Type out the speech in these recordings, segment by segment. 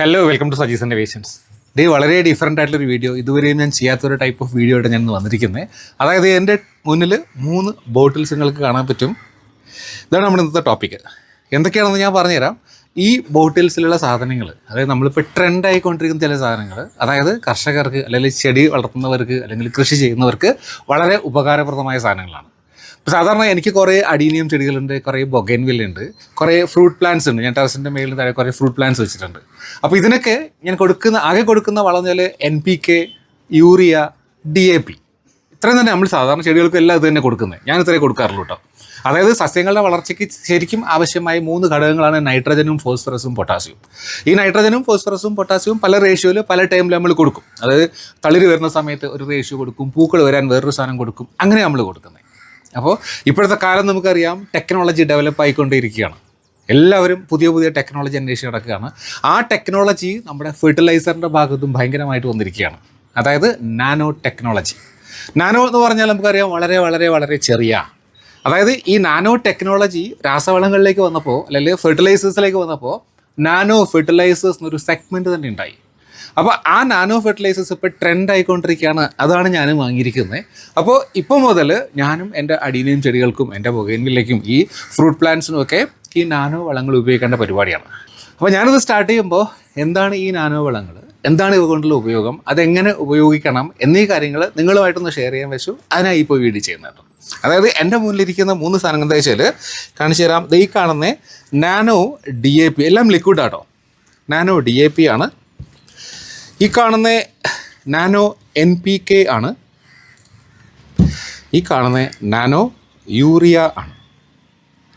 Hello welcome to Saji's വേഷൻസ് ഇത് വളരെ ഡിഫറെന്റ് ആയിട്ടുള്ളൊരു വീഡിയോ ഇതുവരെയും ഞാൻ ചെയ്യാത്തൊരു ടൈപ്പ് ഓഫ് വീഡിയോ ആയിട്ട് ഞാൻ വന്നിരിക്കുന്നത് അതായത് എന്റെ മുന്നിൽ മൂന്ന് ബോട്ടിൽസ് നിങ്ങൾക്ക് കാണാൻ പറ്റും. ഇതാണ് നമ്മുടെ ഇന്നത്തെ ടോപ്പിക്ക് എന്തൊക്കെയാണെന്ന് ഞാൻ പറഞ്ഞുതരാം. ഈ ബോട്ടിൽസിലുള്ള സാധനങ്ങൾ അതായത് നമ്മളിപ്പോൾ ട്രെൻഡ് ആയിക്കൊണ്ടിരിക്കുന്ന ചില സാധനങ്ങൾ അതായത് കർഷകർക്ക് അല്ലെങ്കിൽ ചെടി വളർത്തുന്നവർക്ക് അല്ലെങ്കിൽ കൃഷി ചെയ്യുന്നവർക്ക് വളരെ ഉപകാരപ്രദമായ സാധനങ്ങളാണ്. സാധാരണ എനിക്ക് കുറേ അഡീനിയം ചെടികളുണ്ട് കുറേ ഉണ്ട് കുറേ ഫ്രൂട്ട് പ്ലാന്റ്സ് ഉണ്ട്. ഞാൻ ടെറസിന്റെ മേളിൽ താഴെ കുറേ ഫ്രൂട്ട് പ്ലാന്റ്സ് വെച്ചിട്ടുണ്ട്. അപ്പോൾ ഇതിനൊക്കെ ഞാൻ കൊടുക്കുന്ന ആകെ കൊടുക്കുന്ന വളം വെച്ചാൽ N P K urea D A P ഇത്രയും തന്നെ നമ്മൾ സാധാരണ ചെടികൾക്ക് എല്ലാം ഇത് തന്നെ കൊടുക്കുന്നത് ഞാൻ ഇത്രയും കൊടുക്കാറുള്ളൂ കേട്ടോ അതായത് സസ്യങ്ങളുടെ വളർച്ചയ്ക്ക് ശരിക്കും ആവശ്യമായ മൂന്ന് ഘടകങ്ങളാണ് നൈട്രജനും ഫോസ്ഫറസും പൊട്ടാസ്യവും. ഈ നൈട്രജനും ഫോസ്ഫറസും പൊട്ടാസ്യവും പല റേഷ്യോയിൽ പല ടൈമിൽ നമ്മൾ കൊടുക്കും. അതായത് തളിര് വരുന്ന സമയത്ത് ഒരു റേഷ്യോ കൊടുക്കും പൂക്കൾ വരാൻ വേറൊരു സാധനം കൊടുക്കും. അങ്ങനെ നമ്മൾ കൊടുക്കുന്നത് അപ്പോൾ ഇപ്പോഴത്തെ കാലം നമുക്കറിയാം ടെക്നോളജി ഡെവലപ്പ് ആയിക്കൊണ്ടിരിക്കുകയാണ്. എല്ലാവരും പുതിയ പുതിയ ടെക്നോളജി അന്വേഷിച്ച് നടക്കുകയാണ്. ആ ടെക്നോളജി നമ്മുടെ ഫെർട്ടിലൈസറിന്റെ ഭാഗത്തും ഭയങ്കരമായിട്ട് വന്നിരിക്കുകയാണ്. അതായത് നാനോ ടെക്നോളജി നാനോ എന്ന് പറഞ്ഞാൽ നമുക്കറിയാം വളരെ വളരെ വളരെ ചെറിയ. അതായത് ഈ നാനോ ടെക്നോളജി രാസവളങ്ങളിലേക്ക് വന്നപ്പോൾ അല്ലെങ്കിൽ ഫെർട്ടിലൈസേഴ്സിലേക്ക് വന്നപ്പോൾ നാനോ ഫെർട്ടിലൈസേഴ്സ് എന്നൊരു സെഗ്മെന്റ് തന്നെ ഉണ്ടായി. അപ്പോൾ ആ നാനോ ഫെർട്ടിലൈസേഴ്സ് ഇപ്പോൾ ട്രെൻഡ് ആയിക്കൊണ്ടിരിക്കുകയാണ് അതാണ് ഞാനും വാങ്ങിയിരിക്കുന്നത് അപ്പോൾ ഇപ്പോൾ മുതൽ ഞാനും എന്റെ അടിയിലെയും ചെടികൾക്കും എന്റെ പുകയിലേക്കും ഈ ഫ്രൂട്ട് പ്ലാന്റ്സിനും ഒക്കെ ഈ നാനോ വളങ്ങൾ ഉപയോഗിക്കേണ്ട പരിപാടിയാണ്. അപ്പോൾ ഞാനിത് സ്റ്റാർട്ട് ചെയ്യുമ്പോൾ എന്താണ് ഈ നാനോ വളങ്ങൾ? എന്താണ് ഇവ കൊണ്ടുള്ള ഉപയോഗം? അതെങ്ങനെ ഉപയോഗിക്കണം? എന്നീ കാര്യങ്ങൾ നിങ്ങളുമായിട്ടൊന്ന് ഷെയർ ചെയ്യാൻ വെച്ചു. അതിനായി ഇപ്പോൾ വീഡിയോ ചെയ്യുന്നുണ്ട് അതായത് എന്റെ മുന്നിലിരിക്കുന്ന മൂന്ന് സാധനങ്ങൾ എന്താ വെച്ചാൽ കാണിച്ചു തരാം. ഈ കാണുന്ന നാനോ ഡി എ പി എല്ലാം ലിക്വിഡ് ആട്ടോ. നാനോ ഡി എ പി ആണ്. ഈ കാണുന്ന നാനോ എൻ പി കെ ആണ്. ഈ കാണുന്ന നാനോ യൂറിയ ആണ്.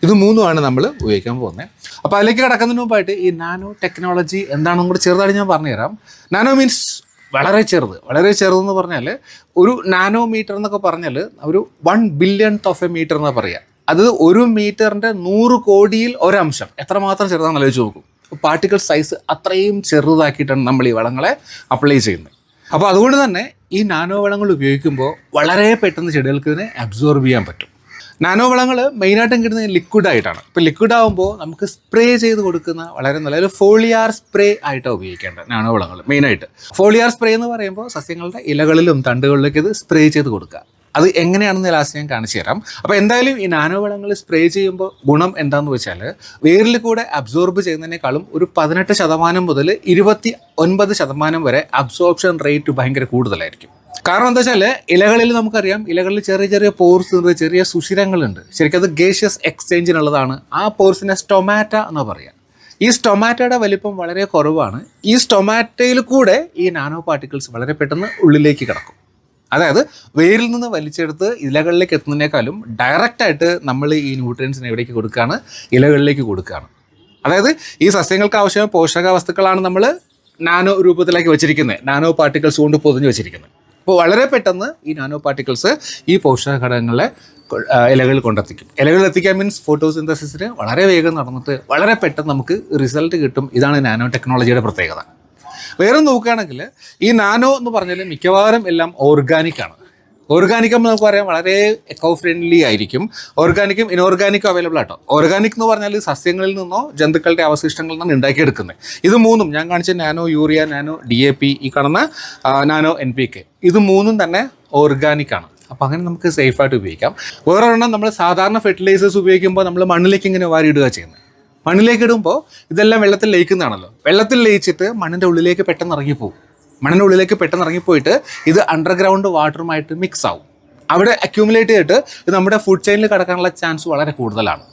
ഇത് മൂന്നുമാണ് നമ്മൾ ഉപയോഗിക്കാൻ പോകുന്നത്. അപ്പോൾ അതിലേക്ക് കിടക്കുന്നതിന് മുമ്പായിട്ട് ഈ നാനോ ടെക്നോളജി എന്താണെന്നും കൂടി ചെറുതായിട്ട് ഞാൻ പറഞ്ഞുതരാം. നാനോ മീൻസ് വളരെ ചെറുത്. വളരെ ചെറുതെന്ന് പറഞ്ഞാൽ ഒരു നാനോ മീറ്റർ എന്നൊക്കെ പറഞ്ഞാൽ ഒരു one billion of a metre എന്നാണ് പറയുക അത് ഒരു മീറ്ററിന്റെ നൂറ് കോടിയിൽ ഒരംശം. എത്രമാത്രം ചെറുതാണെന്ന് ആലോചിച്ച് നോക്കും. പാർട്ടിക്കിൾ സൈസ് അത്രയും ചെറുതാക്കിയിട്ടാണ് നമ്മൾ ഈ വളങ്ങളെ അപ്ലൈ ചെയ്യുന്നത്. അപ്പോൾ അതുകൊണ്ട് തന്നെ ഈ നാനോ വളങ്ങൾ ഉപയോഗിക്കുമ്പോൾ വളരെ പെട്ടെന്ന് ചെടികൾക്ക് ഇതിനെ അബ്സോർബ് ചെയ്യാൻ പറ്റും. നാനോ വളങ്ങൾ മെയിനായിട്ടും കിട്ടുന്നത് ലിക്വിഡ് ആയിട്ടാണ്. ഇപ്പോൾ ലിക്വിഡ് ആകുമ്പോൾ നമുക്ക് സ്പ്രേ ചെയ്ത് കൊടുക്കുന്ന വളരെ നല്ല ഒരു ഫോളിയാർ സ്പ്രേ ആയിട്ടാണ് ഉപയോഗിക്കേണ്ടത് നാനോ വളങ്ങൾ മെയിനായിട്ട് ഫോളിയാർ സ്പ്രേ എന്ന് പറയുമ്പോൾ സസ്യങ്ങളുടെ ഇലകളിലും തണ്ടുകളിലേക്ക് ഇത് സ്പ്രേ ചെയ്ത് കൊടുക്കുക. അത് എങ്ങനെയാണെന്ന് ലാസ്റ്റ് ഞാൻ കാണിച്ചു തരാം. അപ്പോൾ എന്തായാലും ഈ നാനോ വളങ്ങൾ സ്പ്രേ ചെയ്യുമ്പോൾ ഗുണം എന്താണെന്ന് വെച്ചാൽ വേരിൽ കൂടെ അബ്സോർബ് ചെയ്യുന്നതിനേക്കാളും ഒരു പതിനെട്ട് ശതമാനം മുതൽ ഇരുപത്തി ഒൻപത് ശതമാനം വരെ അബ്സോർപ്ഷൻ റേറ്റ് ഭയങ്കര കൂടുതലായിരിക്കും. കാരണം എന്താ വെച്ചാൽ ഇലകളിൽ നമുക്കറിയാം ഇലകളിൽ ചെറിയ ചെറിയ പോർസ് ചെറിയ സുഷിരങ്ങളുണ്ട്. ശരിക്കും അത് ഗേഷ്യസ് എക്സ്ചേഞ്ചിനുള്ളതാണ് ആ പോർസിനെ സ്റ്റൊമാറ്റ എന്ന് പറയാം. ഈ സ്റ്റൊമാറ്റയുടെ വലിപ്പം വളരെ കുറവാണ്. ഈ സ്റ്റൊമാറ്റയിൽ കൂടെ ഈ നാനോ പാർട്ടിക്കിൾസ് വളരെ പെട്ടെന്ന് ഉള്ളിലേക്ക് കിടക്കും. അതായത് വേരിൽ നിന്ന് വലിച്ചെടുത്ത് ഇലകളിലേക്ക് എത്തുന്നതിനേക്കാളും ഡയറക്റ്റായിട്ട് നമ്മൾ ഈ ന്യൂട്രിയൻസിന് എവിടേക്ക് കൊടുക്കുകയാണ് ഇലകളിലേക്ക് കൊടുക്കുകയാണ് അതായത് ഈ സസ്യങ്ങൾക്ക് ആവശ്യമായ പോഷക വസ്തുക്കളാണ് നമ്മൾ നാനോ രൂപത്തിലേക്ക് വെച്ചിരിക്കുന്നത്. നാനോ പാർട്ടിക്കിൾസ് കൊണ്ട് പൊതിഞ്ഞ് വെച്ചിരിക്കുന്നത്. അപ്പോൾ വളരെ പെട്ടെന്ന് ഈ നാനോ പാർട്ടിക്കിൾസ് ഈ പോഷക ഘടകങ്ങളെ ഇലകളിൽ കൊണ്ടെത്തിക്കും. ഇലകളിൽ എത്തിക്കാൻ മീൻസ് ഫോട്ടോസിന്തസിസിന് വളരെ വേഗം നടന്നിട്ട് വളരെ പെട്ടെന്ന് നമുക്ക് റിസൾട്ട് കിട്ടും. ഇതാണ് നാനോ ടെക്നോളജിയുടെ പ്രത്യേകത. വേറെ നോക്കുകയാണെങ്കിൽ ഈ നാനോ എന്ന് പറഞ്ഞാൽ മിക്കവാറും എല്ലാം ഓർഗാനിക് ആണ്. ഓർഗാനിക് എന്ന് നമുക്ക് പറയാം വളരെ എക്കോ ഫ്രണ്ട്ലി ആയിരിക്കും ഓർഗാനിക്കും ഇനോർഗാനിക്കും അവൈലബിൾ ആട്ടോ. ഓർഗാനിക് എന്ന് പറഞ്ഞാൽ സസ്യങ്ങളിൽ നിന്നോ ജന്തുക്കളുടെ അവശിഷ്ടങ്ങളിൽ നിന്നോ ഉണ്ടാക്കിയെടുക്കുന്നത്. ഇത് മൂന്നും ഞാൻ കാണിച്ച nano urea nano D A P ഈ കാണുന്ന നാനോ എൻ പി കെ ഇത് മൂന്നും തന്നെ ഓർഗാനിക് ആണ്. അപ്പോൾ അങ്ങനെ നമുക്ക് സേഫായിട്ട് ഉപയോഗിക്കാം. വേറെ ഒരെണ്ണം നമ്മൾ സാധാരണ ഫെർട്ടിലൈസേഴ്സ് ഉപയോഗിക്കുമ്പോൾ നമ്മൾ മണ്ണിലേക്ക് ഇങ്ങനെ വാരിയിടുക ചെയ്യുന്നത്. മണ്ണിലേക്ക് ഇടുമ്പോൾ ഇതെല്ലാം വെള്ളത്തിൽ ലയിക്കുന്നതാണല്ലോ. വെള്ളത്തിൽ ലയിച്ചിട്ട് മണ്ണിന്റെ ഉള്ളിലേക്ക് പെട്ടെന്ന് ഇറങ്ങിപ്പോകും മണ്ണിന്റെ ഉള്ളിലേക്ക് പെട്ടെന്ന് ഇറങ്ങിപ്പോയിട്ട് ഇത് അണ്ടർഗ്രൗണ്ട് വാട്ടറുമായിട്ട് മിക്സ് ആവും. അവിടെ അക്യൂമുലേറ്റ് ചെയ്തിട്ട് ഇത് നമ്മുടെ ഫുഡ് ചെയിനിൽ കിടക്കാനുള്ള ചാൻസ് വളരെ കൂടുതലാണ്.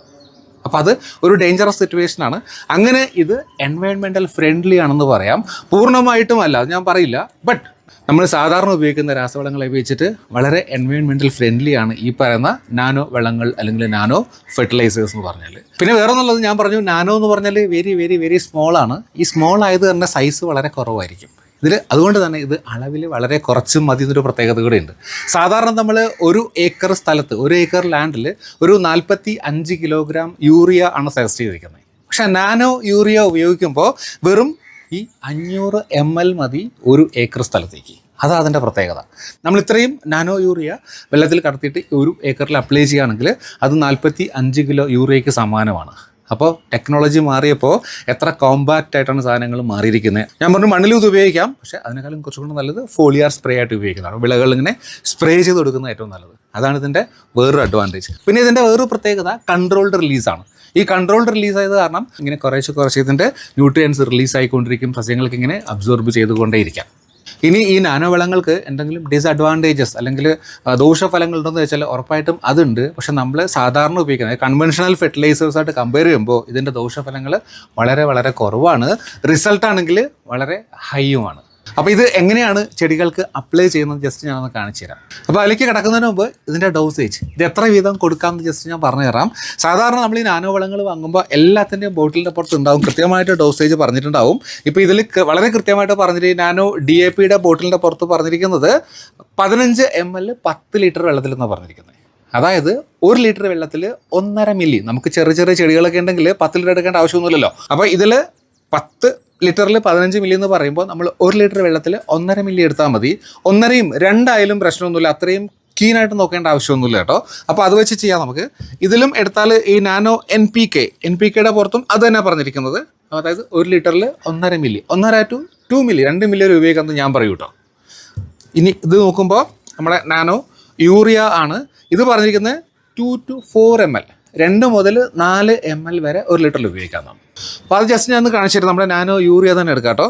അപ്പോൾ അത് ഒരു ഡേഞ്ചറസ് സിറ്റുവേഷൻ ആണ്. അങ്ങനെ ഇത് എൻവയോൺമെന്റൽ ഫ്രണ്ട്ലി ആണെന്ന് പറയാം. പൂർണമായിട്ടും അല്ല ഞാൻ പറയില്ല. ബട്ട് നമ്മൾ സാധാരണ ഉപയോഗിക്കുന്ന രാസവളങ്ങളെ ഉപയോഗിച്ചിട്ട് വളരെ എൻവയോൺമെന്റൽ ഫ്രണ്ട്ലി ആണ് ഈ പറയുന്ന നാനോ വളങ്ങൾ അല്ലെങ്കിൽ നാനോ ഫെർട്ടിലൈസേഴ്സ് എന്ന് പറഞ്ഞാൽ പിന്നെ വേറെ ഒന്നുള്ളത് ഞാൻ പറഞ്ഞു നാനോ എന്ന് പറഞ്ഞാൽ വെരി വെരി വെരി സ്മോൾ ആണ്. ഈ സ്മോൾ ആയത് തന്നെ സൈസ് വളരെ കുറവായിരിക്കും. ഇതിൽ അതുകൊണ്ട് തന്നെ ഇത് അളവിൽ വളരെ കുറച്ച് മതി എന്നൊരു പ്രത്യേകത കൂടെ ഉണ്ട്. സാധാരണ നമ്മൾ ഒരു ഏക്കർ സ്ഥലത്ത് ഒരു ഏക്കർ ലാൻഡിൽ ഒരു നാൽപ്പത്തി അഞ്ച് കിലോഗ്രാം യൂറിയ ആണ് സജസ്റ്റ് ചെയ്തിരിക്കുന്നത്. പക്ഷേ നാനോ യൂറിയ ഉപയോഗിക്കുമ്പോൾ വെറും ഈ അഞ്ഞൂറ് എം എൽ മതി ഒരു ഏക്കർ സ്ഥലത്തേക്ക്. അതാ അതിന്റെ പ്രത്യേകത. നമ്മൾ ഇത്രയും നാനോ യൂറിയ വെള്ളത്തിൽ കടത്തിയിട്ട് ഒരു ഏക്കറിൽ അപ്ലൈ ചെയ്യുകയാണെങ്കിൽ അത് നാൽപ്പത്തി അഞ്ച് കിലോ യൂറിയയ്ക്ക് സമാനമാണ്. അപ്പോൾ ടെക്നോളജി മാറിയപ്പോൾ എത്ര കോമ്പാക്റ്റ് ആയിട്ടാണ് സാധനങ്ങൾ മാറിയിരിക്കുന്നത് ഞാൻ പറഞ്ഞു മണ്ണിൽ ഇത് ഉപയോഗിക്കാം പക്ഷേ അതിനേക്കാളും കുറച്ചുകൂടി നല്ലത് ഫോളിയാർ സ്പ്രേ ആയിട്ട് ഉപയോഗിക്കുന്നതാണ്. വിളകൾ ഇങ്ങനെ സ്പ്രേ ചെയ്ത് കൊടുക്കുന്നത് ഏറ്റവും നല്ലത്. അതാണ് ഇതിന്റെ വേറൊരു അഡ്വാന്റേജ് പിന്നെ ഇതിന്റെ വേറൊരു പ്രത്യേകത കൺട്രോൾഡ് റിലീസാണ് ഈ കൺട്രോൾഡ് റിലീസ് ആയത് കാരണം ഇങ്ങനെ കുറേശ്ശെ കുറച്ച് ഇതിന്റെ ന്യൂട്രിയൻസ് റിലീസ് ആയിക്കൊണ്ടിരിക്കും സസ്യങ്ങൾക്ക് ഇങ്ങനെ അബ്സോർബ് ചെയ്തുകൊണ്ടേയിരിക്കാം. ഇനി ഈ നാനോവളങ്ങൾക്ക് എന്തെങ്കിലും ഡിസഡ്വാന്റേജസ് അല്ലെങ്കിൽ ദോഷഫലങ്ങൾ ഉണ്ടെന്ന് വെച്ചാൽ ഉറപ്പായിട്ടും അതുണ്ട്. പക്ഷെ നമ്മൾ സാധാരണ ഉപയോഗിക്കുന്നത് കൺവെൻഷണൽ ഫെർട്ടിലൈസേഴ്സായിട്ട് കമ്പയർ ചെയ്യുമ്പോൾ ഇതിന്റെ ദോഷഫലങ്ങൾ വളരെ വളരെ കുറവാണ്. റിസൾട്ട് ആണെങ്കിൽ വളരെ ഹൈയുമാണ് അപ്പോൾ ഇത് എങ്ങനെയാണ് ചെടികൾക്ക് അപ്ലൈ ചെയ്യുന്നത് ജസ്റ്റ് ഞാനൊന്ന് കാണിച്ചു തരാം. അപ്പോൾ അതിലേക്ക് കിടക്കുന്നതിന് മുമ്പ് ഇതിന്റെ ഡോസേജ് ഇത് എത്ര വീതം കൊടുക്കാമെന്ന് ജസ്റ്റ് ഞാൻ പറഞ്ഞു തരാം. സാധാരണ നമ്മൾ ഈ നാനോ വളങ്ങൾ വാങ്ങുമ്പോൾ എല്ലാത്തിന്റെയും ബോട്ടിലിന്റെ പുറത്ത് ഉണ്ടാവും കൃത്യമായിട്ട് ഡോസേജ് പറഞ്ഞിട്ടുണ്ടാവും. ഇപ്പോൾ ഇതിൽ വളരെ കൃത്യമായിട്ട് പറഞ്ഞിട്ട് നാനോ ഡി എ പിയുടെ ബോട്ടിലിന്റെ പുറത്ത് പറഞ്ഞിരിക്കുന്നത് പതിനഞ്ച് എം എൽ പത്ത് ലിറ്റർ വെള്ളത്തിലെന്നാണ് പറഞ്ഞിരിക്കുന്നത്. അതായത് ഒരു ലിറ്റർ വെള്ളത്തിൽ ഒന്നര മില്ലി നമുക്ക് ചെറിയ ചെറിയ ചെടികളൊക്കെ ഉണ്ടെങ്കിൽ പത്ത് ലിറ്റർ എടുക്കേണ്ട ആവശ്യമൊന്നുമില്ലല്ലോ. അപ്പോൾ ഇതിൽ പത്ത് ലിറ്ററിൽ പതിനഞ്ച് മില്ലി എന്ന് പറയുമ്പോൾ നമ്മൾ ഒരു ലിറ്റർ വെള്ളത്തിൽ ഒന്നര മില്ലി എടുത്താൽ മതി. ഒന്നരയും രണ്ടായാലും പ്രശ്നമൊന്നുമില്ല. അത്രയും കീനായിട്ട് നോക്കേണ്ട ആവശ്യമൊന്നുമില്ല കേട്ടോ. അപ്പോൾ അത് വെച്ച് ചെയ്യാം നമുക്ക്. ഇതിലും എടുത്താൽ ഈ nano N P K N P കെയുടെ പുറത്തും അത് തന്നെ പറഞ്ഞിരിക്കുന്നത്. അതായത് ഒരു ലിറ്ററിൽ ഒന്നര മില്ലി. ഒന്നര ടു ടു മില്ലി രണ്ട് മില്ലി ഉപയോഗിക്കുന്നത് ഞാൻ പറയൂ കേട്ടോ. ഇനി ഇത് നോക്കുമ്പോൾ നമ്മുടെ നാനോ യൂറിയ ആണ്. ഇത് പറഞ്ഞിരിക്കുന്നത് two to four M L രണ്ട് മുതൽ നാല് എം എൽ വരെ ഒരു ലിറ്ററിൽ ഉപയോഗിക്കാവുന്നതാണ് അപ്പോൾ അത് ജസ്റ്റ് ഞാൻ ഒന്ന് കാണിച്ചു നമ്മുടെ നാനോ യൂറിയ തന്നെ എടുക്കാം കേട്ടോ.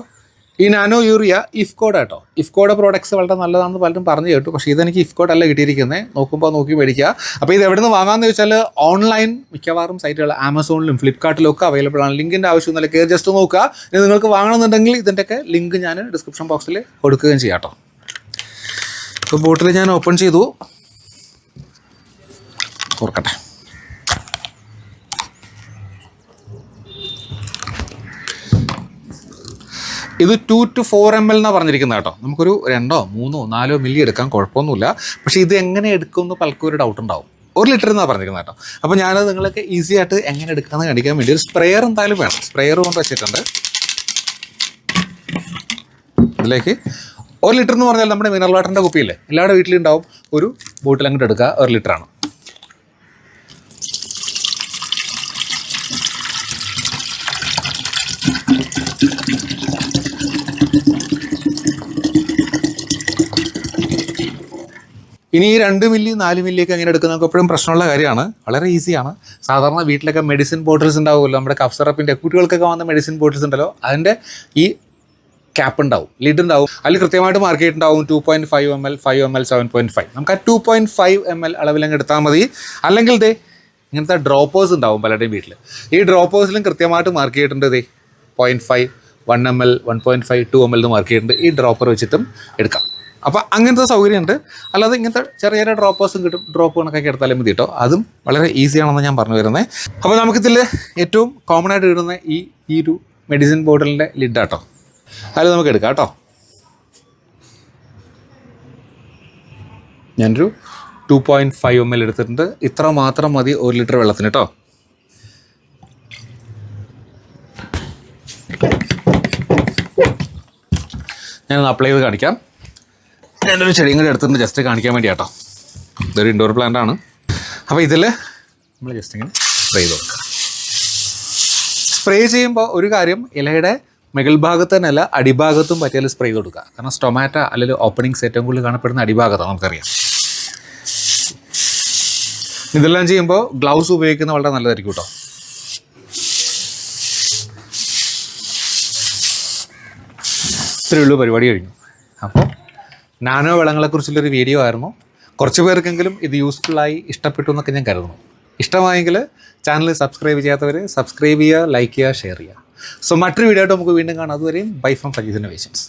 ഈ നാനോ യൂറിയ ഇഫ്കോഡ് കേട്ടോ. ഇഫ്കോഡ് പ്രോഡക്ട്സ് വളരെ നല്ലതാണെന്ന് പലരും പറഞ്ഞു കേട്ടു. പക്ഷേ ഇതെനിക്ക് ഇഫ്കോഡ് അല്ല കിട്ടിയിരിക്കുന്നത് നോക്കുമ്പോൾ നോക്കി മേടിക്കുക. അപ്പോൾ ഇത് എവിടെ നിന്ന് വാങ്ങാമെന്ന് ചോദിച്ചാൽ ഓൺലൈൻ മിക്കവാറും സൈറ്റുകൾ ആമസോണിലും ഫ്ലിപ്കാർട്ടിലും ഒക്കെ അവൈലബിൾ ആണ്. ലിങ്കിന്റെ ആവശ്യമൊന്നുമില്ല കയറി ജസ്റ്റ് നോക്കുക. ഇനി നിങ്ങൾക്ക് വാങ്ങണമെന്നുണ്ടെങ്കിൽ ഇതിന്റെയൊക്കെ ലിങ്ക് ഞാൻ ഡിസ്ക്രിപ്ഷൻ ബോക്സിൽ കൊടുക്കുകയും ചെയ്യാം കേട്ടോ. ഇപ്പോൾ ബോട്ടിൽ ഞാൻ ഓപ്പൺ ചെയ്തു. ഓർക്കട്ടെ ഇത് two to four M L എന്നാണ് പറഞ്ഞിരിക്കുന്നത് കേട്ടോ. നമുക്കൊരു രണ്ടോ മൂന്നോ നാലോ മില്ലി എടുക്കാൻ കുഴപ്പമൊന്നുമില്ല. പക്ഷേ ഇത് എങ്ങനെ എടുക്കുമെന്ന് പലർക്കും ഒരു ഡൗട്ട് ഉണ്ടാവും. ഒരു ലിറ്റർ എന്നാണ് പറഞ്ഞിരിക്കുന്നത് കേട്ടോ. അപ്പോൾ ഞാനത് നിങ്ങൾക്ക് ഈസി ആയിട്ട് എങ്ങനെ എടുക്കാമെന്ന് കാണിക്കാൻ വേണ്ടി ഒരു സ്പ്രെയർ എന്തായാലും വേണം. സ്പ്രെയർ കൊണ്ട് വെച്ചിട്ടുണ്ട്. ഇതിലേക്ക് ഒരു ലിറ്റർ എന്ന് പറഞ്ഞാൽ നമ്മുടെ മിനറൽ വാട്ടറിന്റെ കുപ്പിയില്ലേ? എല്ലാവരുടെ വീട്ടിലുണ്ടാവും. ഒരു ബോട്ടിൽ അങ്ങോട്ട് എടുക്കുക ഒരു ലിറ്ററാണ് ഇനി ഈ രണ്ട് മില്ലി നാല് മില്ലിയൊക്കെ അങ്ങനെ എടുക്കുന്നതൊക്കെ എപ്പോഴും പ്രശ്നമുള്ള കാര്യമാണ്. വളരെ ഈസിയാണ് സാധാരണ വീട്ടിലൊക്കെ മെഡിസിൻ ബോട്ടിൽസ് ഉണ്ടാവുമല്ലോ. നമ്മുടെ കഫ് സിറപ്പിന്റെ കുട്ടികൾക്കൊക്കെ വന്ന മെഡിസിൻ ബോട്ടിൽസ് ഉണ്ടല്ലോ. അതിന്റെ ഈ ക്യാപ്പ് ഉണ്ടാവും. ലിഡ് ഉണ്ടാവും. അതിൽ കൃത്യമായിട്ട് മാർക്കറ്റ് ഉണ്ടാവും two point five M L five M L seven point five നമുക്ക് ആ two point five M L അളവിലങ്ങ് എടുത്താൽ മതി. അല്ലെങ്കിൽ ദേ ഇങ്ങനത്തെ ഡ്രോപ്പേഴ്സ് ഉണ്ടാവും പലരുടെയും വീട്ടിൽ ഈ ഡ്രോപ്പേഴ്സിലും കൃത്യമായിട്ട് മാർക്ക് ചെയ്തിട്ടുണ്ട് ദേ point five one M L one point five two M L എന്ന് മാർക്ക് ചെയ്തിട്ടുണ്ട്. ഈ ഡ്രോപ്പർ വെച്ചിട്ടും എടുക്കാം. അപ്പോൾ അങ്ങനത്തെ സൗകര്യമുണ്ട്. അല്ലാതെ ഇങ്ങനത്തെ ചെറിയ ചെറിയ ഡ്രോപ്പേഴ്സും കിട്ടും ഡ്രോപ്പ് കണക്കൊക്കെ എടുത്താലും മതി കേട്ടോ അതും വളരെ ഈസിയാണെന്ന് ഞാൻ പറഞ്ഞു വരുന്നത് അപ്പോൾ നമുക്കിതിൽ ഏറ്റവും കോമൺ ആയിട്ട് കിട്ടുന്ന ഈ ഈ ഒരു മെഡിസിൻ ബോട്ടിലിന്റെ ആട്ടോ. അതിൽ നമുക്ക് എടുക്കാം കേട്ടോ ഞാനൊരു two point five M L എടുത്തിട്ടുണ്ട്. ഇത്ര മാത്രം മതി ഒരു ലിറ്റർ വെള്ളത്തിന് കേട്ടോ ഞാനൊന്ന് അപ്ലൈ ചെയ്ത് കാണിക്കാം. രണ്ടൊരു ചെടിയും കൂടി എടുത്തിട്ടുണ്ട്. ജസ്റ്റ് കാണിക്കാൻ വേണ്ടി കേട്ടോ ഇതൊരു ഇൻഡോർ പ്ലാന്റ് ആണ്. അപ്പോൾ ഇതിൽ നമ്മൾ ജസ്റ്റ് ഇങ്ങനെ സ്പ്രേ ചെയ്ത് കൊടുക്കുക. സ്പ്രേ ചെയ്യുമ്പോൾ ഒരു കാര്യം ഇലയുടെ മുകൾ ഭാഗത്ത് തന്നെയല്ല അടിഭാഗത്തും പറ്റിയാൽ സ്പ്രേ ചെയ്ത് കൊടുക്കുക. കാരണം സ്റ്റൊമാറ്റ അല്ലെങ്കിൽ ഓപ്പണിങ്സ് ഏറ്റവും കൂടുതൽ കാണപ്പെടുന്ന അടിഭാഗത്താണ് നമുക്കറിയാം. ഇതെല്ലാം ചെയ്യുമ്പോൾ ഗ്ലൗസ് ഉപയോഗിക്കുന്നത് വളരെ നല്ലതായിരിക്കും കേട്ടോ. ഇത്രയേ ഉള്ളൂ പരിപാടി കഴിഞ്ഞു. അപ്പോൾ നാനോ വളങ്ങളെക്കുറിച്ചുള്ളൊരു വീഡിയോ ആയിരുന്നു. കുറച്ച് പേർക്കെങ്കിലും ഇത് യൂസ്ഫുള്ളായി ഇഷ്ടപ്പെട്ടു എന്നൊക്കെ ഞാൻ കരുതുന്നു. ഇഷ്ടമായെങ്കിൽ ചാനൽ സബ്സ്ക്രൈബ് ചെയ്യാത്തവർ സബ്സ്ക്രൈബ് ചെയ്യുക ലൈക്ക് ചെയ്യുക ഷെയർ ചെയ്യുക. സോ മറ്റൊരു വീഡിയോ ആയിട്ട് നമുക്ക് വീണ്ടും കാണാം. അതുവരെയും ബൈ ഫ്രം സജീസ് ഇന്നോവേഷൻസ്